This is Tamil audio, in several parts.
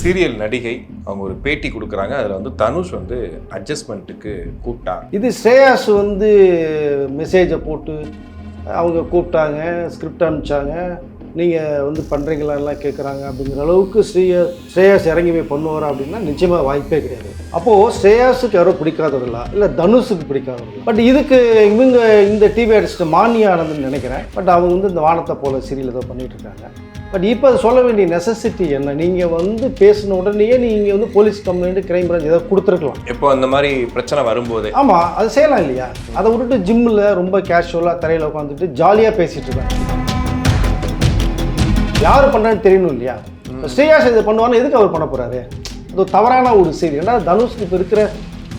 சீரியல் நடிகை அவங்க ஒரு பேட்டி கொடுக்குறாங்க. அதில் வந்து தனுஷ் வந்து அட்ஜஸ்ட்மெண்ட்டுக்கு கூப்பிட்டாங்க. இது ஸ்ரேயாஸ் வந்து மெசேஜை போட்டு அவங்க கூப்பிட்டாங்க ஸ்கிரிப்ட் அனுப்பிச்சாங்க. நீங்கள் வந்து பண்ணுறீங்களான்லாம் கேட்குறாங்க அப்படிங்கிற அளவுக்கு ஸ்ரீயா ஸ்ரேயாஸ் இறங்கி போய் பண்ணுவார் அப்படின்னா நிச்சயமாக வாய்ப்பே கிடையாது. அப்போது ஸ்ரேயாஸுக்கு யாரோ பிடிக்காதவர்களா இல்லை தனுஷுக்கு பிடிக்காதவர்களா பட் இதுக்கு இவங்க இந்த டிவி ஆர்டிஸ்ட் மானிய ஆனதுன்னு நினைக்கிறேன். பட் அவங்க வந்து இந்த வானத்தை போல சீரியல் ஏதோ பண்ணிகிட்ருக்காங்க பட் இப்போ அது சொல்ல வேண்டிய நெசசிட்டி என்ன? நீங்கள் வந்து பேசின உடனேயே நீங்கள் வந்து போலீஸ் கம்ப்ளைண்ட் கிரைம் பிரான்ச் ஏதாவது கொடுத்துருக்கலாம். இப்போ அந்த மாதிரி பிரச்சனை வரும்போது ஆமாம் அது செய்யலாம் இல்லையா? அதை விட்டுட்டு ஜிம்மில் ரொம்ப கேஷுவலாக தரையில் உட்காந்துட்டு ஜாலியாக பேசிகிட்டு இருக்காங்க. யார் பண்ணுறான்னு தெரியணும் இல்லையா? ஸ்ரேயாஸ் இதை பண்ணுவான்னு எதுக்கு அவர் பண்ண போகிறாரு அது தவறான ஒரு செய்தி. ஏன்னா தனுஷ்க்கு இப்போ இருக்கிற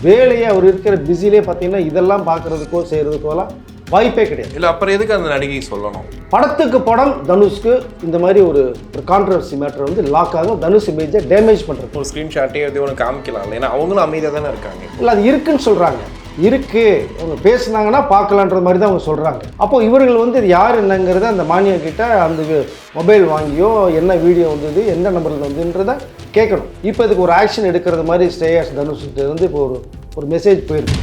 வேலையை அவர் இருக்கிற பிஸிலே பார்த்தீங்கன்னா இதெல்லாம் பார்க்குறதுக்கோ செய்கிறதுக்கோலாம் வாய்ப்பே கிடையாது. இல்லை அப்புறம் எதுக்கு அந்த நடிகை சொல்லணும்? படத்துக்கு படம் தனுஷ்க்கு இந்த மாதிரி ஒரு ஒரு கான்ட்ரவர்சி மேட்டர் வந்து லாக் ஆகும். தனுஷ் இமேஜை டேமேஜ் பண்ணுறது ஒரு ஸ்க்ரீன்ஷாட்டே எது ஒன்று காமிக்கலாம். ஏன்னா அவங்களும் அமைதியாக தானே இருக்காங்க. இல்லை அது இருக்குன்னு சொல்கிறாங்க இருக்கு. அவங்க பேசுனாங்கன்னா பார்க்கலான்ற மாதிரி தான் அவங்க சொல்கிறாங்க அப்போ இவர்கள் வந்து இது யார் என்னங்கிறத அந்த மானியா கிட்ட அந்த மொபைல் வாங்கியோ என்ன வீடியோ வந்தது எந்த நம்பரில் வந்துன்றத கேட்கணும். இப்போ இதுக்கு ஒரு ஆக்ஷன் எடுக்கிறது மாதிரி ஸ்ரேயாஸ் தனுஷ்கிட்ட இருந்து இப்போ ஒரு ஒரு மெசேஜ் போயிருக்கு.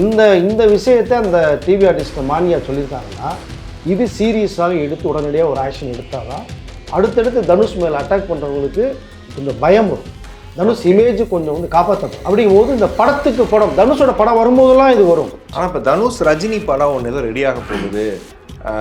இந்த இந்த விஷயத்தை அந்த டிவி ஆர்டிஸ்ட் மானியா சொல்லியிருக்காங்கன்னா இது சீரியஸாக எடுத்து உடனடியாக ஒரு ஆக்ஷன் எடுத்தால் தான் அடுத்தடுத்து தனுஷ் மேலே அட்டாக் பண்ணுறவங்களுக்கு கொஞ்சம் பயம் வரும். தனுஷ் இமேஜ் கொஞ்சம் வந்து காப்பாற்றப்படும் அப்படிங்கும்போது இந்த படத்துக்கு படம் தனுஷோட படம் வரும்போதெல்லாம் இது வரும். ஆனால் இப்போ தனுஷ் ரஜினி படம் ஒன்று ஏதோ ரெடியாக போகுது.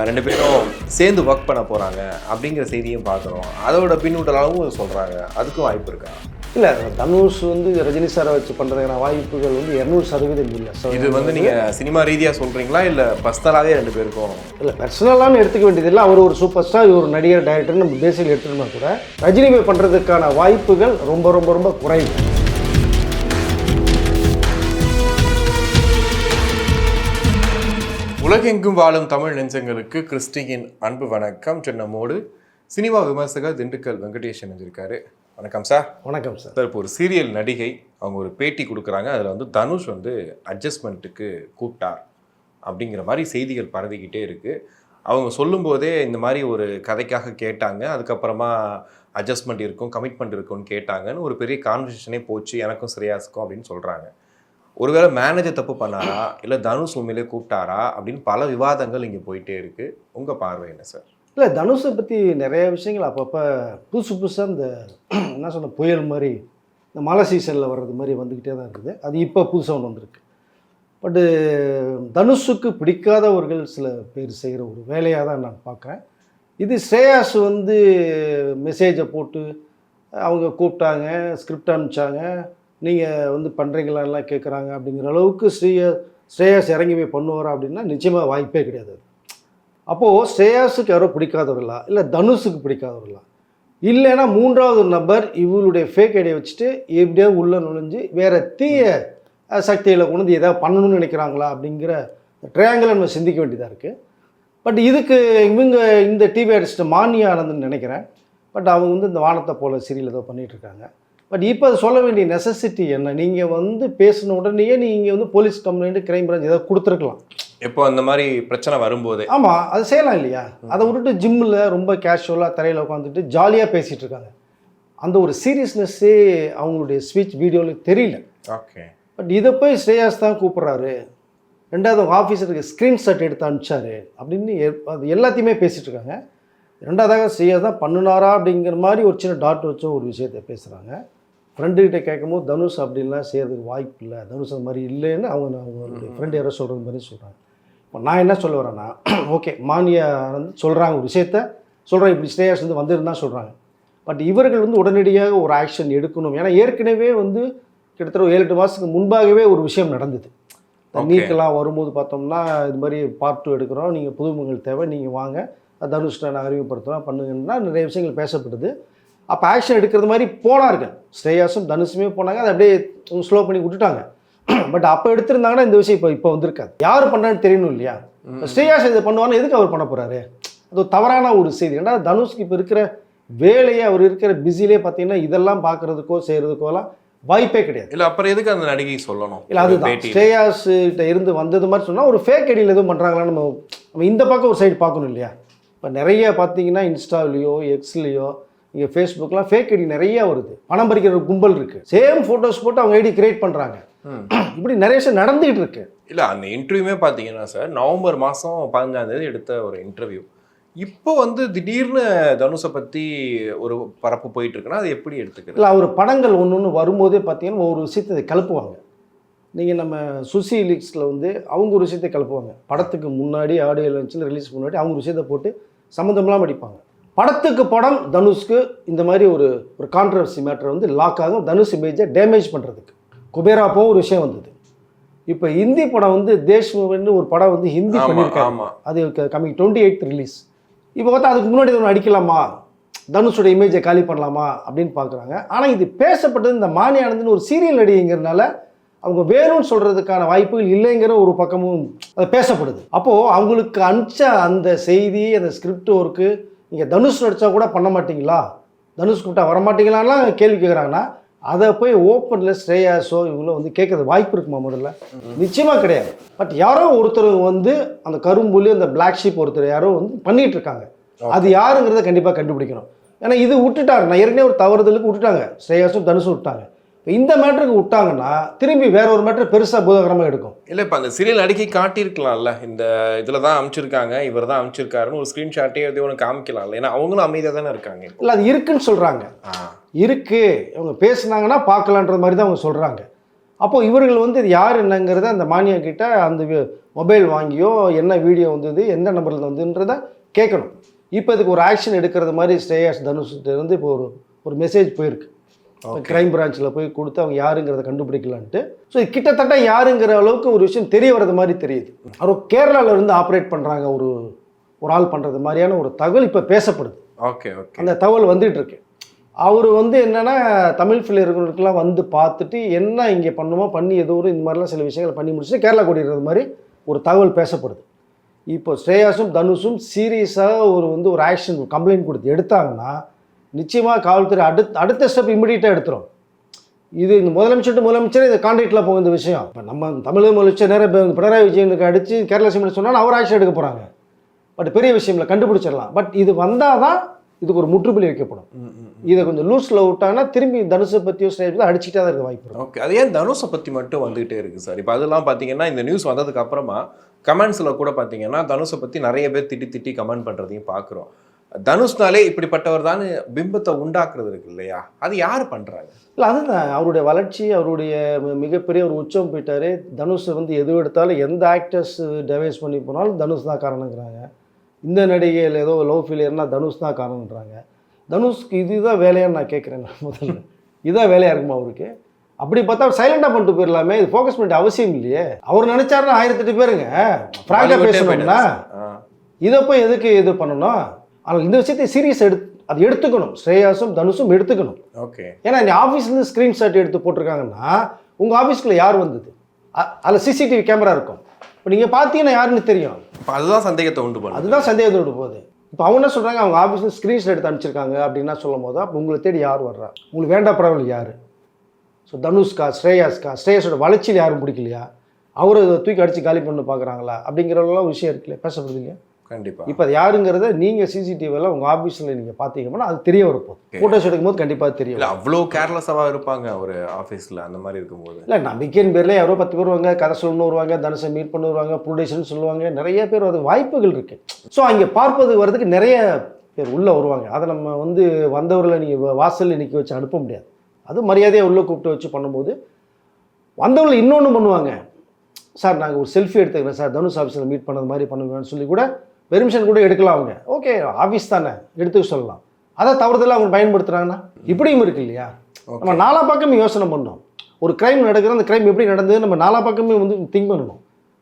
ரெண்டு பேரும் சேர்ந்து ஒர்க் பண்ண போகிறாங்க அப்படிங்கிற செய்தியும் பார்க்குறோம். அதோட பின்னூட்டலாகவும் சொல்கிறாங்க அதுக்கும் வாய்ப்பு இருக்கா? இல்லை தனுஷ் வந்து ரஜினி சாரை வச்சு பண்ணுறதுக்கான வாய்ப்புகள் வந்து இரநூறு சதவீதம் இல்லை. ஸோ இது வந்து நீங்கள் சினிமா ரீதியாக சொல்கிறீங்களா இல்லை பர்சனலாகவே ரெண்டு பேருக்கும்? இல்லை பர்சனலான்னு எடுத்துக்க வேண்டியதில்லை அவர் ஒரு சூப்பர் ஸ்டார் இவர் ஒரு நடிகர் டைரக்டர் நம்ம பேசிக் எடுத்துட்டோம்னா கூட ரஜினி போய் பண்ணுறதுக்கான வாய்ப்புகள் ரொம்ப ரொம்ப ரொம்ப குறைவு. உலகெங்கும் வாழும் தமிழ் நெஞ்சங்களுக்கு கிறிஸ்டியின் அன்பு வணக்கம். சென்னமோடு சினிமா விமர்சகர் திண்டுக்கல் வெங்கடேஷ் இணைஞ்சிருக்காரு. வணக்கம் சார். வணக்கம் சார். சார் இப்போ ஒரு சீரியல் நடிகை அவங்க ஒரு பேட்டி கொடுக்குறாங்க. அதில் வந்து தனுஷ் வந்து அட்ஜஸ்ட்மெண்ட்டுக்கு கூப்பிட்டார் அப்படிங்கிற மாதிரி செய்திகள் பரவிக்கிட்டே இருக்குது அவங்க சொல்லும்போதே இந்த மாதிரி ஒரு கதைக்காக கேட்டாங்க. அதுக்கப்புறமா அட்ஜஸ்ட்மெண்ட் இருக்கும் கமிட்மெண்ட் இருக்கும்னு கேட்டாங்கன்னு ஒரு பெரிய கான்வர்சேஷனே போச்சு. எனக்கும் ஸ்ரேயாஸுக்கும் அப்படின்னு சொல்கிறாங்க ஒருவேளை மேனேஜர் தப்பு பண்ணாரா? இல்லை தனுஷ் உண்மையிலே கூப்பிட்டாரா? அப்படின்னு பல விவாதங்கள் இங்கே போயிட்டே இருக்குது உங்கள் பார்வை என்ன சார்? இல்லை தனுஷை பற்றி நிறைய விஷயங்கள் அப்பப்போ புதுசு புதுசாக இந்த என்ன சொன்ன புயல் மாதிரி இந்த மழை சீசனில் வர்றது மாதிரி வந்துக்கிட்டே தான் இருக்குது. அது இப்போ புதுசாக ஒன்று வந்திருக்கு. பட்டு தனுஷுக்கு பிடிக்காதவர்கள் சில பேர் செய்கிற ஒரு வேலையாக தான் நான் பார்க்குறேன் இது ஸ்ரேயாஸ் வந்து மெசேஜை போட்டு அவங்க கூப்பிட்டாங்க ஸ்கிரிப்ட் அனுப்பிச்சாங்க நீங்கள் வந்து பண்ணுறீங்களான்லாம் கேட்குறாங்க அப்படிங்கிற அளவுக்கு ஸ்ரீயா ஸ்ரேயாஸ் இறங்கி போய் பண்ணுவாரா அப்படின்னா நிச்சயமாக வாய்ப்பே கிடையாது அது. அப்போது ஸ்ரேயாஸுக்கு யாரோ பிடிக்காதவர்களா? இல்லை தனுஷுக்கு பிடிக்காதவர்களா? இல்லைன்னா மூன்றாவது நபர் இவளுடைய ஃபேக் ஐடியை வச்சுட்டு எப்படியோ உள்ளே நுழைஞ்சு வேறு தீய சக்தியில் கொண்டு வந்து எதாவது பண்ணணும்னு நினைக்கிறாங்களா அப்படிங்கிற ட்ரையாங்கிளை நம்ம சிந்திக்க வேண்டியதாக இருக்குது பட் இதுக்கு இவங்க இந்த டிவி ஆர்டிஸ்ட் மானிய ஆனந்த்னு நினைக்கிறேன். பட் அவங்க வந்து இந்த வானத்தை போல சீரியல் ஏதோ பண்ணிகிட்ருக்காங்க பட் இப்போ அதை சொல்ல வேண்டிய நெசசிட்டி என்ன? நீங்கள் வந்து பேசின உடனேயே நீங்கள் வந்து போலீஸ் கம்ப்ளைண்ட் கிரைம் பிரான்ச் ஏதாவது கொடுத்துருக்கலாம். இப்போ அந்த மாதிரி பிரச்சனை வரும்போது. ஆமாம் அது செய்யலாம் இல்லையா? அதை விட்டுட்டு ஜிம்மில் ரொம்ப கேஷுவலாக தரையில் உட்காந்துட்டு ஜாலியாக பேசிகிட்டு இருக்காங்க. அந்த ஒரு சீரியஸ்னஸ்ஸே அவங்களுடைய ஸ்பீச் வீடியோவில் தெரியல. ஓகே. பட் இதை போய் ஸ்ரேயாஸ் தான் கூப்பிட்றாரு. ரெண்டாவது அவங்க ஆஃபீஸருக்கு ஸ்க்ரீன்ஷாட் எடுத்து அனுப்பிச்சாரு அப்படின்னு அது எல்லாத்தையுமே பேசிகிட்டு இருக்காங்க. ரெண்டாவதாக ஸ்ரேயாஸ் தான் பண்ணுனாரா அப்படிங்கிற மாதிரி ஒரு சின்ன டாட் வச்ச ஒரு விஷயத்தை பேசுகிறாங்க ஃப்ரெண்டுக்கிட்ட கேட்கும்போது தனுஷ் அப்படின்லாம் செய்கிறதுக்கு வாய்ப்பு இல்லை. தனுஷ் அந்த மாதிரி இல்லைன்னு அவங்க அவங்களுடைய ஃப்ரெண்டு யாரோ சொல்கிறது மாதிரி சொல்கிறாங்க இப்போ நான் என்ன சொல்ல வரேன்னா ஓகே மானியா வந்து சொல்கிறாங்க ஒரு விஷயத்த சொல்கிறேன் இப்படி ஸ்ரேயாஸ் வந்து வந்திருந்தா சொல்கிறாங்க பட் இவர்கள் வந்து உடனடியாக ஒரு ஆக்ஷன் எடுக்கணும். ஏன்னா ஏற்கனவே வந்து கிட்டத்தட்ட ஒரு ஏழு எட்டு மாதத்துக்கு முன்பாகவே ஒரு விஷயம் நடந்தது. நீக்கெல்லாம் வரும்போது பார்த்தோம்னா இது மாதிரி பார்ட் டூ எடுக்கிறோம். நீங்கள் புதுமுகங்கள் தேவை நீங்கள் வாங்க. தனுஷ்ட நான் அறிமுகப்படுத்துகிறோம் பண்ணுங்கன்னா நிறைய விஷயங்கள் பேசப்படுது அப்போ ஆக்ஷன் எடுக்கிறது மாதிரி போனார்கள். ஸ்ரேயாஸும் தனுஷுமே போனாங்க. அதை அப்படியே ஸ்லோ பண்ணி விட்டுட்டாங்க. பட் அப்போ எடுத்திருந்தாங்கன்னா இந்த விஷயம் இப்போ இப்போ வந்திருக்காது. யார் பண்ணான்னு தெரியணும் இல்லையா? ஸ்ரேயாஸ் இதை பண்ணுவான்னு எதுக்கு அவர் பண்ண போகிறாரு அது தவறான ஒரு செய்தி. ஏன்னா தனுஷ்க்கு இப்போ இருக்கிற வேலையை அவர் இருக்கிற பிஸிலே பார்த்தீங்கன்னா இதெல்லாம் பார்க்குறதுக்கோ செய்கிறதுக்கோலாம் வாய்ப்பே கிடையாது. இல்லை அப்புறம் எதுக்கு அந்த நடிகை சொல்லணும்? இல்லை அதுதான். ஸ்ரேயாஸ் கிட்ட இருந்து வந்தது மாதிரி சொன்னால் ஒரு ஃபேக் ஐடியில் எதுவும் பண்ணுறாங்களா நம்ம நம்ம இந்த பக்கம் ஒரு சைடு பார்க்கணும் இல்லையா? இப்போ நிறைய பார்த்தீங்கன்னா இன்ஸ்டாவிலையோ எக்ஸ்லேயோ இங்கே ஃபேஸ்புக்லாம் ஃபேக் ஐடி நிறைய வருது. பணம் பறிக்கிற ஒரு கும்பல் இருக்குது சேம் ஃபோட்டோஸ் போட்டு அவங்க ஐடி கிரியேட் பண்ணுறாங்க. இப்படி நிறைய விஷயம் நடந்துகிட்டு இருக்கு. இல்ல அந்த இன்டர்வியூமே பார்த்தீங்கன்னா சார் நவம்பர் மாதம் பதினஞ்சாம் தேதி எடுத்த ஒரு இன்டர்வியூ இப்போ வந்து திடீர்னு தனுஷை பற்றி ஒரு பரப்பு போயிட்டு இருக்குன்னா அது எப்படி எடுத்துக்கிறது? இல்லை அவர் படங்கள் ஒன்று ஒன்று வரும்போதே பார்த்தீங்கன்னா ஒரு விஷயத்தை இதை கிளப்புவாங்க நீங்கள் நம்ம சுசி லீக்ஸில் வந்து அவங்க ஒரு விஷயத்தை கிளப்புவாங்க படத்துக்கு முன்னாடி ஆடியோ லான்ச்சில் ரிலீஸ் முன்னாடி அவங்க ஒரு விஷயத்தை போட்டு சம்மந்தம்லாம் அடிப்பாங்க. படத்துக்கு படம் தனுஷ்க்கு இந்த மாதிரி ஒரு ஒரு கான்ட்ரவர்சி மேட்டர் வந்து லாக் ஆகும். தனுஷ் இமேஜை டேமேஜ் பண்ணுறதுக்கு குபேரா போக ஒரு விஷயம் வந்தது. இப்போ ஹிந்தி படம் வந்து தேஷ் மூவின்னு ஒரு படம் வந்து ஹிந்தி பண்ணியிருக்காங்க அது கம்மிங் டுவெண்ட்டி எயித் ரிலீஸ் இப்போ பார்த்தா அதுக்கு முன்னாடி ஒன்று அடிக்கலாமா? தனுஷோட இமேஜை காலி பண்ணலாமா? அப்படின்னு பார்க்குறாங்க. ஆனால் இது பேசப்பட்டது இந்த மானி ஆனந்த்னு ஒரு சீரியல் நடிகைங்கிறனால அவங்க வேணும்னு சொல்கிறதுக்கான வாய்ப்புகள் இல்லைங்கிற ஒரு பக்கமும் அது பேசப்படுது. அப்போது அவங்களுக்கு அனுப்பிச்ச அந்த செய்தி அந்த ஸ்கிரிப்ட் ஒர்க்கு நீங்கள் தனுஷ் நடித்தா கூட பண்ண மாட்டீங்களா? தனுஷ் கூப்பிட்டா வர மாட்டீங்களான்லாம் கேள்வி கேட்குறாங்கன்னா அதை போய் ஓப்பனில் ஸ்ரேயாஸோ இவங்களோ வந்து கேட்கறது வாய்ப்பு இருக்குமா முதல்ல? நிச்சயமாக கிடையாது. பட் யாரோ ஒருத்தர் வந்து அந்த கரும்புலி அந்த பிளாக் ஷீப் ஒருத்தர் யாரோ வந்து பண்ணிட்டு இருக்காங்க. அது யாருங்கிறத கண்டிப்பாக கண்டுபிடிக்கணும். ஏன்னா இது விட்டுட்டாங்க. நான் ஏற்கனவே ஒரு தவறுதலுக்கு விட்டுட்டாங்க. ஸ்ரேயாஸும் தனுஷும் விட்டாங்க. இந்த மேட்டருக்கு விட்டாங்கன்னா திரும்பி வேற ஒரு மேட்டர் பெருசாக பூதகரமாக எடுக்கும். இல்லை இப்போ அந்த சீரியல் அடிக்கி காட்டியிருக்கலாம்ல. இந்த இதில் தான் அமைச்சிருக்காங்க இவர் தான் அமைச்சிருக்காருன்னு ஒரு ஸ்க்ரீன்ஷாட்டே எதையோ ஒன்று காமிக்கலாம்ல. ஏன்னா அவங்களும் அமைதியாக தானே இருக்காங்க. இல்லை அது இருக்குன்னு சொல்கிறாங்க ஆ. இருக்கு. இவங்க பேசுனாங்கன்னா பார்க்கலான்ற மாதிரி தான் அவங்க சொல்கிறாங்க அப்போ இவர்கள் வந்து இது யார் என்னங்கிறத அந்த மானியா கிட்ட அந்த மொபைல் வாங்கியோ என்ன வீடியோ வந்தது எந்த நம்பரில் வந்துன்றத கேட்கணும். இப்போ இதுக்கு ஒரு ஆக்ஷன் எடுக்கிறது மாதிரி ஸ்ரேயாஸ் தனுஷ்கிட்ட இருந்து இப்போ ஒரு ஒரு மெசேஜ் போயிருக்கு. கிரைம் பிரான்ச்சில் போய் கொடுத்து அவங்க யாருங்கிறத கண்டுபிடிக்கலான்ட்டு. ஸோ கிட்டத்தட்ட யாருங்கிற அளவுக்கு ஒரு விஷயம் தெரிய வர்றது மாதிரி தெரியுது. அவர் கேரளால இருந்து ஆப்ரேட் பண்ணுறாங்க ஒரு ஒரு ஆள் பண்ணுறது மாதிரியான ஒரு தகவல் இப்போ பேசப்படுது. ஓகே ஓகே அந்த தகவல் வந்துட்டு இருக்கு அவர் வந்து என்னன்னா தமிழ் பிள்ளைகளுக்கெல்லாம் வந்து பார்த்துட்டு என்ன இங்கே பண்ணுமோ பண்ணி ஏதோ ஒரு இந்த மாதிரிலாம் சில விஷயங்கள் பண்ணி முடிச்சு கேரளா கூட்டிடுறது மாதிரி ஒரு தகவல் பேசப்படுது. இப்போ ஸ்ரேயாஸும் தனுஷும் சீரியஸாக ஒரு வந்து ஒரு ஆக்ஷன் கம்ப்ளைண்ட் கொடுத்து எடுத்தாங்கன்னா நிச்சயமாக காவல்துறை அடுத்த அடுத்த ஸ்டெப் இமிடியட்டாக எடுத்துரும். இது இந்த முதலமைச்சர் முதலமைச்சர் இது கான்ட்ராக்டில் போகும் இந்த விஷயம். இப்போ நம்ம தமிழக முதலமைச்சர் நேரம் இப்போ பினராயி விஜயனுக்கு அடித்து கேரளா சிமெண்ட் சொன்னால் அவர் ஆக்ஷன் எடுக்க போகிறாங்க பட் பெரிய விஷயம் இல்லை கண்டுபிடிச்சிடலாம். பட் இது வந்தால் தான் இதுக்கு ஒரு முற்றுப்புள்ளி வைக்கப்படும். இதை கொஞ்சம் லூஸில் விட்டாங்கன்னா திரும்பி தனுஷை பற்றியோ ஸ்னேகிதோ அடிச்சுட்டே தான் இருக்க வாய்ப்பு ஓகே. அது ஏன் தனுஷை பற்றி மட்டும் வந்துகிட்டே இருக்கு சார்? இப்போ அதெல்லாம் பார்த்தீங்கன்னா இந்த நியூஸ் வந்ததுக்கு அப்புறமா கமெண்ட்ஸில் கூட பார்த்தீங்கன்னா தனுஷை பற்றி நிறைய பேர் திட்டி திட்டி கமெண்ட் பண்ணுறதையும் பார்க்குறோம் தனுஷ்னாலே இப்படிப்பட்டவர் தான் பிம்பத்தை உண்டாக்குறது இருக்கு இல்லையா? அது யார் பண்ணுறாங்க இல்லை அதுதான். அவருடைய வளர்ச்சி அவருடைய மிகப்பெரிய ஒரு உச்சம் போயிட்டாரு. தனுஷ் வந்து எது எடுத்தாலும் எந்த ஆக்டர்ஸ் டெவைஸ் பண்ணி போனாலும் தனுஷ் தான் காரணங்கிறாங்க. இந்த நடிகையில் ஏதோ லவ் ஃபெயிலியர்னா தனுஷ் தான் காரணன்றாங்க தனுஷ்க்கு இதுதான் வேலையான்னு நான் கேட்குறேன் நான் முதல்ல. இதான் வேலையாக இருக்குமா அவருக்கு? அப்படி பார்த்தா சைலண்டாக பண்ணிட்டு போயிடலாமே. இது ஃபோக்கஸ் பண்ணிட்டு அவசியம் இல்லையே. அவர் நினைச்சாருன்னா ஆயிரத்தெட்டு பேருங்க. ஃப்ராங்காக சார். ஆ. இதை போய் எதுக்கு இது பண்ணணும்? ஆனால் இந்த விஷயத்தை சீரியஸ் எடு அது எடுத்துக்கணும். ஸ்ரேயாஸும் தனுஷும் எடுத்துக்கணும். ஓகே. ஏன்னா இந்த ஆஃபீஸ்லேருந்து ஸ்க்ரீன்ஷாட் எடுத்து போட்டிருக்காங்கன்னா உங்கள் ஆஃபீஸ்க்குள்ள யார் வந்தது? அதில் சிசிடிவி கேமரா இருக்கும். இப்போ நீங்கள் பார்த்தீங்கன்னா யாருன்னு தெரியும். அதுதான் சந்தேகத்தை உண்டு பண்ணுது. அதுதான் சந்தேகத்தோடு போகுது. இப்போ அவங்க என்ன சொல்கிறாங்க அவங்க ஆஃபீஸில் ஸ்க்ரீன்ஷாட் எடுத்து அனுப்பிச்சிருக்காங்க அப்படின்னா சொல்லும் போது அப்போ உங்களை தேடி யார் வர்றா? உங்களுக்கு வேண்டாம் பரவாயில்ல யார்? ஸோ தனுஷ்கா ஸ்ரேயாஸ்கா ஸ்ரேயாஸோட வளர்ச்சியில் யாரும் பிடிக்கலையா? அவரை தூக்கி அடித்து காலி பண்ண பார்க்குறாங்களா? அப்படிங்கிறவங்களாம் விஷயம் இருக்குல்ல? பேசப்படுது இல்லையா? கண்டிப்பாக இப்போ அது யாருங்கிறத நீங்கள் சிசிடிவியில் உங்கள் ஆஃபீஸில் நீங்கள் பார்த்தீங்கன்னா அது தெரிய வரப்போகுது ஃபோட்டோஸ் எடுக்கும்போது கண்டிப்பாக தெரியும் இல்லை அவ்வளோ கேர்லெஸ்ஸாக இருப்பாங்க ஒரு ஆஃபீஸில் அந்த மாதிரி இருக்கும்போது. இல்லை நம்பிக்கையின் பேரில் யாரோ பத்து பேர் வருவாங்க கதை சொல்லணும்னு வருவாங்க தனுஷை மீட் பண்ண வருவாங்க ப்ரொடியூசர்னு சொல்லுவாங்க நிறைய பேர் அது வாய்ப்புகள் இருக்குது ஸோ அங்கே பார்ப்பது வர்றதுக்கு நிறைய பேர் உள்ளே வருவாங்க. அதை நம்ம வந்து வந்தவர்களை நீங்கள் வாசலில் நிற்க வச்சு அனுப்ப முடியாது. அது மரியாதையாக உள்ளே கூப்பிட்டு வச்சு பண்ணும்போது வந்தவர்கள் இன்னொன்று பண்ணுவாங்க. சார் நாங்கள் ஒரு செல்ஃபி எடுத்துக்கிறேன். சார் தனுஷ் ஆஃபீஸில் மீட் பண்ணது மாதிரி பண்ணுவேன்னு சொல்லி கூட பெர்மிஷன் கூட எடுக்கலாம் அவங்க. ஓகே ஆஃபீஸ் தானே. எடுத்துக்க சொல்லலாம். அதை தவறுதலாக அவங்க பயன்படுத்துகிறாங்கன்னா இப்படியும் இருக்கு இல்லையா? நம்ம நாலா பக்கமும் யோசனை பண்ணோம். ஒரு கிரைம் நடக்குது அந்த கிரைம் எப்படி நடந்தது நம்ம நாலா பக்கமே வந்து திங்க் பண்ணணும்.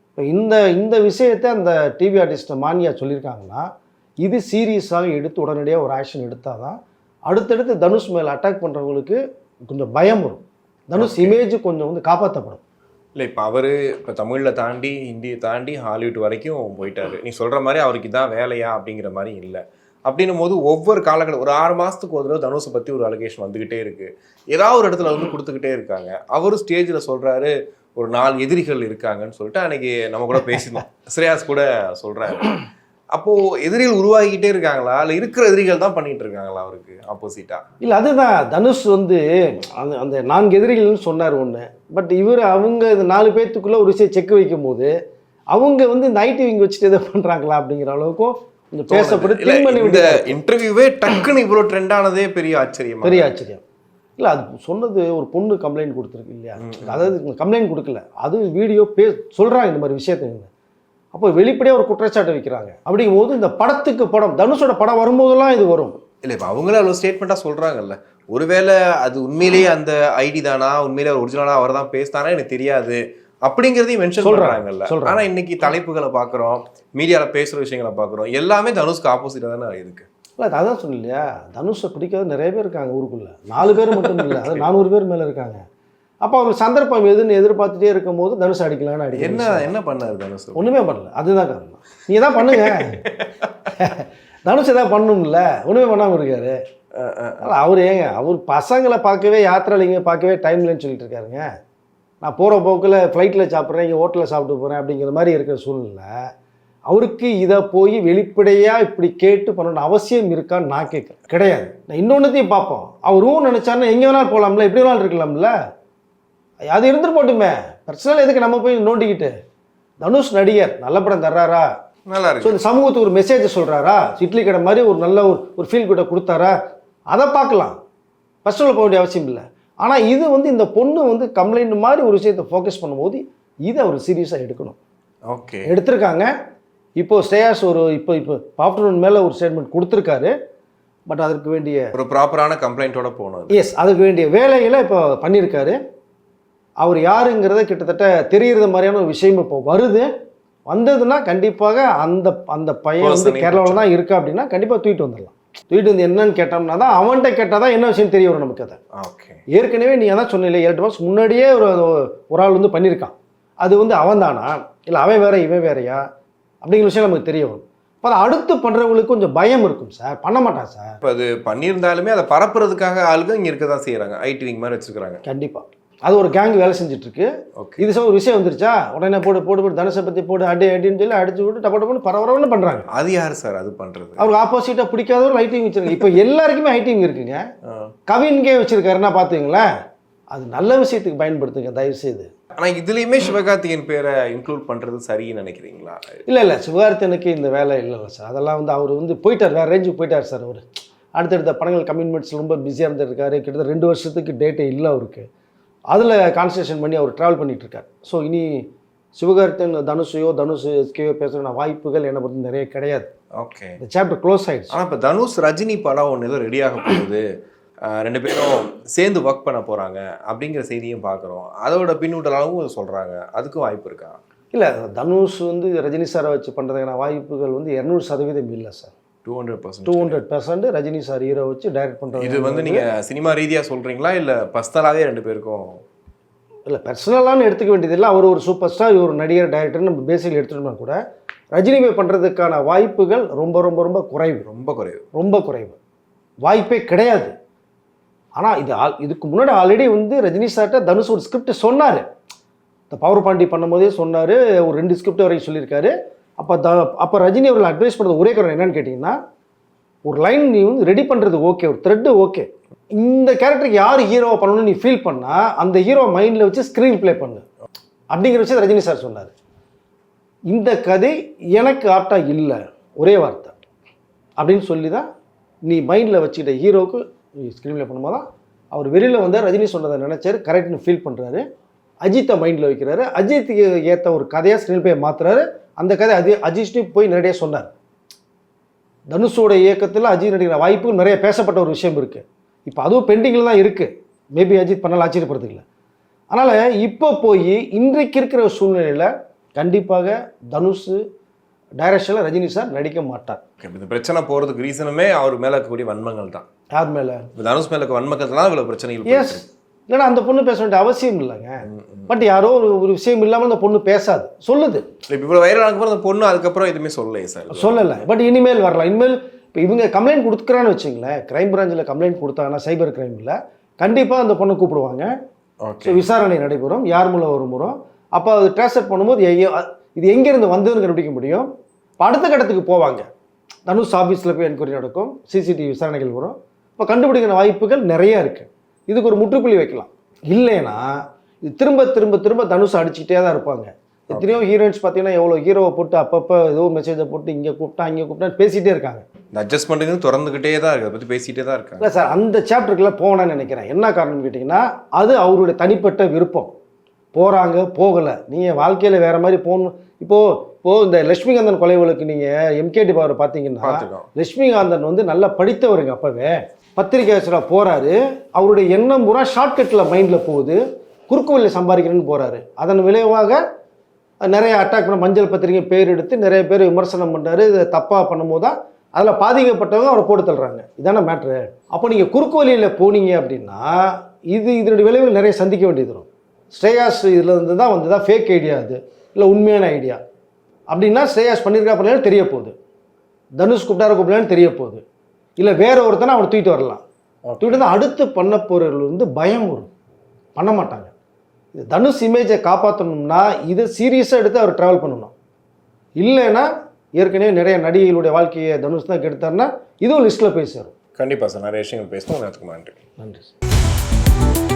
இப்போ இந்த இந்த விஷயத்தை அந்த டிவி ஆர்டிஸ்ட் மானியா சொல்லியிருக்காங்கன்னா இது சீரியஸாக எடுத்து உடனடியாக ஒரு ஆக்ஷன் எடுத்தால் தான் அடுத்தடுத்து தனுஷ் மேலே அட்டாக் பண்ணுறவங்களுக்கு கொஞ்சம் பயம் வரும். தனுஷ் இமேஜ் கொஞ்சம் வந்து காப்பாற்றப்படும் இல்லை இப்போ அவர் இப்போ தமிழில் தாண்டி ஹிந்தியை தாண்டி ஹாலிவுட் வரைக்கும் போயிட்டாரு. நீ சொல்கிற மாதிரி அவருக்கு இதான் வேலையா அப்படிங்கிற மாதிரி இல்லை. அப்படின்னும் போது ஒவ்வொரு காலகட்டம் ஒரு ஆறு மாதத்துக்கு ஒரு தடவை தனுஷை பற்றி ஒரு அலிகேஷன் வந்துக்கிட்டே இருக்குது ஏதாவது ஒரு இடத்துல வந்து கொடுத்துக்கிட்டே இருக்காங்க. அவரும் ஸ்டேஜில் சொல்கிறாரு ஒரு நாலு எதிரிகள் இருக்காங்கன்னு சொல்லிட்டு அன்னைக்கு நம்ம கூட பேசினோம். ஸ்ரேயாஸ் கூட சொல்கிறாரு அப்போ எதிரிகள் உருவாகிக்கிட்டே இருக்காங்களா? இல்ல இருக்கிற எதிரிகள் தான் பண்ணிட்டு இருக்காங்களா அவருக்கு ஆப்போசிட்டா இல்லை அதுதான். தனுஷ் வந்து அந்த அந்த நான்கு எதிரிகள்னு சொன்னார் ஒன்று பட் இவர் அவங்க இந்த நாலு பேர்த்துக்குள்ளே ஒரு விஷயம் செக் வைக்கும் போது அவங்க வந்து ஐடி விங் வச்சுட்டு எதை பண்ணுறாங்களா அப்படிங்கிற அளவுக்கும் கொஞ்சம் பேசப்பட்டு இந்த இன்டர்வியூவே டக்குன்னு இவ்வளவு ட்ரெண்ட் ஆனதே பெரிய ஆச்சரியமா பெரிய ஆச்சரியம். இல்லை அது சொன்னது ஒரு பொண்ணு கம்ப்ளைண்ட் கொடுத்துருக்கு இல்லையா? அதாவது கம்ப்ளைண்ட் கொடுக்கல. அது வீடியோ பே சொல்கிறாங்க இந்த மாதிரி விஷயத்தை அப்போ வெளிப்படையாக ஒரு குற்றச்சாட்டை வைக்கிறாங்க. அப்படிங்கும்போது இந்த படத்துக்கு படம் தனுஷோட படம் வரும்போதெல்லாம் இது வரும். இல்ல இப்ப அவங்களே அவ்வளவு ஸ்டேட்மெண்டா சொல்றாங்கல்ல. ஒருவேளை அது உண்மையிலேயே அந்த ஐடி தானா உண்மையிலே ஒரிஜினலா அவர் தான் பேசினாரா எனக்கு தெரியாது. அப்படிங்கறதையும் மென்ஷன் சொல்றாங்க, சொல்றாங்கல்ல சொல்றாங்க. ஆனா இன்னைக்கு தலைப்புகளை பாக்குறோம் மீடியால பேசுற விஷயங்களை பாக்குறோம் எல்லாமே தனுஷ்க்கு ஆப்போசிட்டா தானே இருக்கு. இல்லை அதான் சொன்னலையா தனுஷை பிடிக்காத நிறைய பேர் இருக்காங்க ஊருக்குள்ள. நாலு பேர் மட்டும் இல்லை அது நானூறு பேர் மேலே இருக்காங்க. அப்போ அவங்க சந்தர்ப்பம் எதுன்னு எதிர்பார்த்துட்டே இருக்கும் போது தனுஷ் அடிக்கலாம்னு அடிக்க என்ன என்ன பண்ணாரு தனுஷ் ஒன்றுமே பண்ணல. அதுதான் காரணம். நீ தான் பண்ணுங்க. தனுஷ் எதாவது பண்ணணும்ல. ஒன்றுமே பண்ணாமல் இருக்காரு. அவர் ஏங்க அவர் பசங்களை பார்க்கவே யாத்திராளிங்க பார்க்கவே டைம் இல்லைன்னு சொல்லிட்டு இருக்காருங்க. நான் போகிற போக்கில் ஃப்ளைட்டில் சாப்பிட்றேன் இங்கே ஹோட்டலில் சாப்பிட்டு போகிறேன் அப்படிங்கிற மாதிரி இருக்கிற சூழ்நிலை. அவருக்கு இதை போய் வெளிப்படையாக இப்படி கேட்டு பண்ணணும் அவசியம் இருக்கான்னு நான் கேட்குறேன். கிடையாது. நான் இன்னொன்றுத்தையும் பார்ப்போம். அவரும் நினச்சாருன்னா எங்கே வேணாலும் போகலாம்ல எப்படி வேணாலும் இருக்கலாம்ல. அது இருந்துட்டு போட்டுமே. பர்சனல் எதுக்கு நம்ம போய் நோண்டிக்கிட்டு? தனுஷ் நடிகர் நல்ல படம் தர்றாரா? நல்லா ஸோ இருக்கு இந்த சமூகத்துக்கு ஒரு மெசேஜ் சொல்கிறாரா இட்லி கடை மாதிரி ஒரு நல்ல ஒரு ஒரு ஃபீல் கிட்ட கொடுத்தாரா? அதை பார்க்கலாம். ஃபஸ்ட்டில் போக வேண்டிய அவசியம் இல்லை. ஆனால் இது வந்து இந்த பொண்ணு வந்து கம்ப்ளைண்ட் மாதிரி ஒரு விஷயத்தை ஃபோக்கஸ் பண்ணும்போது இதை அவர் சீரியஸாக எடுக்கணும். ஓகே. எடுத்திருக்காங்க. இப்போ ஸ்டேயாஸ் ஒரு இப்போ இப்போ ஆஃப்டர்நூன் மேலே ஒரு ஸ்டேட்மெண்ட் கொடுத்துருக்காரு. பட் அதற்கு வேண்டிய ஒரு ப்ராப்பரான கம்ப்ளைண்ட்டோட போனது. எஸ் அதுக்கு வேண்டிய வேலைகளை இப்போ பண்ணியிருக்காரு. அவர் யாருங்கிறத கிட்டத்தட்ட தெரியுறது மாதிரியான ஒரு விஷயம் இப்போ வருது. வந்ததுன்னா கண்டிப்பாக அந்த அந்த பையன் வந்து கேரளாவில் தான் இருக்கா அப்படின்னா கண்டிப்பாக தூக்கிட்டு வந்துடலாம். தூக்கிட்டு வந்து என்னன்னு கேட்டோம்னா தான் அவன்கிட்ட கேட்டால் தான் என்ன விஷயம் தெரிய வரும் நமக்கு அதை. ஓகே. ஏற்கனவே நீ அதான் சொன்னில்ல ஏழு மாதம் முன்னாடியே ஒரு ஒரு ஆள் வந்து பண்ணியிருக்கான். அது வந்து அவன் தானா? இல்லை அவன் வேற இவன் வேறயா? அப்படிங்கிற விஷயம் நமக்கு தெரிய வரும். அப்போ அதை அடுத்து பண்ணுறவங்களுக்கு கொஞ்சம் பயம் இருக்கும் சார். பண்ண மாட்டான் சார். இப்போ அது பண்ணியிருந்தாலுமே அதை பரப்புறதுக்காக ஆளுங்க இங்க இருக்க தான் செய்யறாங்க ஐடி விங் மாதிரி வச்சிருக்காங்க கண்டிப்பாக அது ஒரு கேங் வேலை செஞ்சுட்டு இருக்கு ஓகே இது சார் ஒரு விஷயம் வந்துருச்சா? உடனே போடு போடு போடு தனுஷை பற்றி போடு அடி அடின்னு சொல்லி அடிச்சு விட்டு டப்ப டப்புன்னு பரவரவன்னு பண்ணுறாங்க அது யாரு சார்? அது பண்றது. அவருக்கு ஆப்போசிட்டாக பிடிக்காத ஒரு லைட்டிங் வச்சிருக்காங்க. இப்போ எல்லாருக்குமே ஐட்டிங் இருக்குங்க. கவின்கே வச்சிருக்காருன்னா பார்த்துங்களேன் அது நல்ல விஷயத்துக்கு பயன்படுத்துங்க தயவு செய்து ஆனா இதுலயுமே சிவகார்த்திகேயன் பேரை இன்க்ளூட் பண்றது சரின்னு நினைக்கிறீங்களா? இல்லை இல்லை சிவகார்த்தனுக்கு இந்த வேலை இல்லைல்ல சார். அதெல்லாம் வந்து அவர் வந்து போயிட்டார் வேறு ரேஞ்சுக்கு போயிட்டார் சார் அவர். அடுத்தடுத்த படங்கள் கமிட்மெண்ட்ஸ் ரொம்ப பிஸியாக இருந்திருக்காரு கிட்டத்தட்ட ரெண்டு வருஷத்துக்கு டேட்டே இல்லை அவருக்கு. அதில் கான்சன்ட்ரேஷன் பண்ணி அவர் ட்ராவல் பண்ணிட்டு இருக்கார் ஸோ இனி சிவகார்த்தன் தனுஷையோ தனுஷ் எஸ்கேயோ பேசுகிற வாய்ப்புகள் என்னை பொறுத்து நிறைய கிடையாது. ஓகே இந்த சாப்டர் க்ளோஸ் ஆயிடுச்சு. ஆனா இப்ப தனுஷ் ரஜினி படம் ஒன்று ஏதோ ரெடி ஆக போகுது. ரெண்டு பேரும் சேர்ந்து ஒர்க் பண்ண போறாங்க அப்படிங்கிற செய்தியும் பார்க்குறோம் அதோட பின்னூட்டலாகவும் சொல்றாங்க. அதுக்கும் வாய்ப்பு இருக்கா? இல்லை தனுஷ் வந்து ரஜினி சாரை வச்சு பண்ணுறதுக்கான வாய்ப்புகள் வந்து இரநூறு சதவீதம் இல்லை sir. Two hundred percent two hundred percent Rajini sir hero வச்சு டைரக்ட் பண்ணுறது இது வந்து நீங்க சினிமா ரீதியா சொல்றீங்களா? இல்ல பர்சனலாவே ரெண்டு பேருக்கும்? இல்லை பர்சனலான்னு எடுத்துக்க வேண்டியதில்லை அவர் ஒரு சூப்பர் ஸ்டார் ஒரு நடிகர் டைரக்டர் நம்ம பேசிக்கல் எடுத்துட்டோம்னா கூட ரஜினி போய் பண்ணுறதுக்கான வாய்ப்புகள் ரொம்ப ரொம்ப ரொம்ப குறைவு. ரொம்ப குறைவு. ரொம்ப குறைவு. வாய்ப்பே கிடையாது. ஆனால் இது ஆல் இதுக்கு முன்னாடி ஆல்ரெடி வந்து ரஜினி சார்கிட்ட தனுஷ் ஒரு ஸ்கிரிப்ட் சொன்னார். இந்த பவர் பாண்டி பண்ணும்போதே சொன்னார். ஒரு ரெண்டு ஸ்கிரிப்ட் வரைக்கும் சொல்லியிருக்காரு. அப்போ த அப்போ ரஜினி அவர்கள் அட்வைஸ் பண்ணுறது ஒரே காரணம் என்னன்னு கேட்டிங்கன்னா ஒரு லைன் நீ வந்து ரெடி பண்ணுறது ஓகே ஒரு த்ரெட்டு ஓகே இந்த கேரக்டருக்கு யார் ஹீரோவை பண்ணணும்னு நீ ஃபீல் பண்ணால் அந்த ஹீரோ மைண்டில் வச்சு ஸ்க்ரீன் ப்ளே பண்ணு. அப்படிங்கிற விஷயத்தை ரஜினி சார் சொன்னார். இந்த கதை எனக்கு ஆப்டாக இல்லை ஒரே வார்த்தை. அப்படின்னு சொல்லி தான் நீ மைண்டில் வச்சுக்கிட்ட ஹீரோவுக்கு நீ ஸ்க்ரீன் ப்ளே பண்ணும்போது தான் அவர் வெளியில் வந்தார் ரஜினி சொன்னதை நினச்சாரு கரெக்ட்னு ஃபீல் பண்ணுறாரு அஜித்தை மைண்டில் வைக்கிறாரு. அஜித்துக்கு ஏற்ற ஒரு கதையாக ஸ்க்ரீன் ப்ளே மாற்றுறாரு அந்த கதை அஜி அஜிஷ்டையும் போய் நேரடியாக சொன்னார். தனுஷோட இயக்கத்தில் அஜித் நடிக்கிற வாய்ப்பு நிறைய பேசப்பட்ட ஒரு விஷயம் இருக்குது இப்போ அதுவும் பெண்டிங்கில் தான் இருக்குது மேபி அஜித் பண்ணாலும் ஆச்சரியப்படுறதுக்கு அதனால் இப்போ போய் இன்றைக்கு இருக்கிற சூழ்நிலையில் கண்டிப்பாக தனுஷ் டைரக்ஷனில் ரஜினி சார் நடிக்க மாட்டார். இந்த பிரச்சனை போறதுக்கு ரீசனுமே அவர் மேல இருக்கக்கூடிய வன்மங்கள் தான் யார் மேலே? தனுஷ் மேல இருக்க வன்மங்கள் தான் இவ்வளவு பிரச்சனைகள் எஸ் இல்லைன்னா அந்த பொண்ணு பேச வேண்டிய அவசியம் இல்லைங்க. பட் யாரோ ஒரு ஒரு விஷயம் இல்லாமல் அந்த பொண்ணு பேசாது. சொல்லுது. இப்ப இவ்வளவு வைரல் ஆனதுக்கு அந்த பொண்ணு அதுக்கப்புறம் எதுவுமே சொல்லலையே சார் சொல்லலை. பட் இனிமேல் வரலாம். இனிமேல் இப்போ இவங்க கம்ப்ளைண்ட் கொடுக்குறான்னு வச்சுங்களேன். கிரைம் பிரான்ச்சில் கம்ப்ளைண்ட் கொடுத்தாங்கன்னா சைபர் கிரைமில் கண்டிப்பாக அந்த பொண்ணை கூப்பிடுவாங்க. ஸோ விசாரணை நடைபெறும். யார் மூலம் வருமுறோம் அப்போ அது ட்ரான்ஸ்ஃபர் பண்ணும்போது இது எங்கேருந்து வந்ததுன்னு கண்டுபிடிக்க முடியும். இப்போ அடுத்த கட்டத்துக்கு போவாங்க. தனுஷ் ஆஃபீஸில் போய் என்கொயரி நடக்கும். சிசிடிவி விசாரணைகள் வரும். இப்போ கண்டுபிடிக்கிற வாய்ப்புகள் நிறைய இருக்குது இதுக்கு ஒரு முற்றுப்புள்ளி வைக்கலாம். இல்லைன்னா இது திரும்ப திரும்ப திரும்ப தனுஷ் அடிச்சுக்கிட்டே தான் இருப்பாங்க. எத்தனையோ ஹீரோயின்ஸ் பார்த்தீங்கன்னா எவ்வளோ ஹீரோவை போட்டு அப்பப்போ ஏதோ மெசேஜை போட்டு இங்கே கூப்பிட்டா இங்கே கூப்பிட்டா பேசிகிட்டே இருக்காங்க. இந்த அட்ஜஸ்ட்மெண்ட்டுக்கு திறந்துக்கிட்டே தான் இருக்கு. அதை பற்றி பேசிகிட்டே தான் இருக்காங்க. இல்லை சார் அந்த சாப்டருக்குள்ள போகணும்னு நினைக்கிறேன். என்ன காரணம்னு கேட்டிங்கன்னா அது அவருடைய தனிப்பட்ட விருப்பம். போகிறாங்க போகலை. நீங்கள் வாழ்க்கையில் வேறு மாதிரி போகணும். இப்போது இப்போது இந்த லட்சுமிகாந்தன் கொலை வழக்கு நீங்கள் எம்கேடி பவர் பார்த்தீங்கன்னா லட்சுமிகாந்தன் வந்து நல்லா படித்தவருங்க அப்போவே. பத்திரிகை ஆசிரியராக போகிறாரு அவருடைய எண்ணம் பூரா ஷார்ட்கட்டில் மைண்டில் போகுது. குறுக்கு வழியில் சம்பாதிக்கிறேன்னு போகிறாரு அதன் விளைவாக நிறைய அட்டாக் பண்ண மஞ்சள் பத்திரிகை பேர் எடுத்து நிறைய பேர் விமர்சனம் பண்ணுறாரு இதை தப்பாக பண்ணும்போது தான் அதில் பாதிக்கப்பட்டவங்க அவரை போட்டு தள்ளுறாங்க. இதான மேட்ரு அப்போ நீங்கள் குறுக்கு வழியில் போனீங்க அப்படின்னா இது இதனுடைய விளைவுகள் நிறைய சந்திக்க வேண்டியது வரும். ஸ்ரேயாஸ் இதில் இருந்து தான் வந்து தான் ஃபேக் ஐடியா அது. இல்லை உண்மையான ஐடியா அப்படின்னா ஸ்ரேயாஸ் பண்ணியிருக்கா பண்ணலாம் தெரிய போகுது. தனுஷ் கூப்பிட்டார கூப்பிடலான்னு தெரிய போகுது. இல்லை வேற ஒருத்தனை அவனை தூக்கிட்டு வரலாம். தூக்கிட்டு வந்து அடுத்து பண்ண போகிறவர்கள் வந்து பயம் வரும். பண்ண மாட்டாங்க. இது தனுஷ் இமேஜை காப்பாற்றணும்னா இதை சீரியஸாக எடுத்து அவர் ட்ராவல் பண்ணணும். இல்லைன்னா ஏற்கனவே நிறைய நடிகைகளுடைய வாழ்க்கையை தனுஷ் தான் கெடுத்தாருன்னா இதுவும் லிஸ்ட்டில் சேரும். கண்டிப்பாக சார் நிறைய விஷயங்கள் பேசணும் நேரத்துக்கு நன்றி. நன்றி சார்.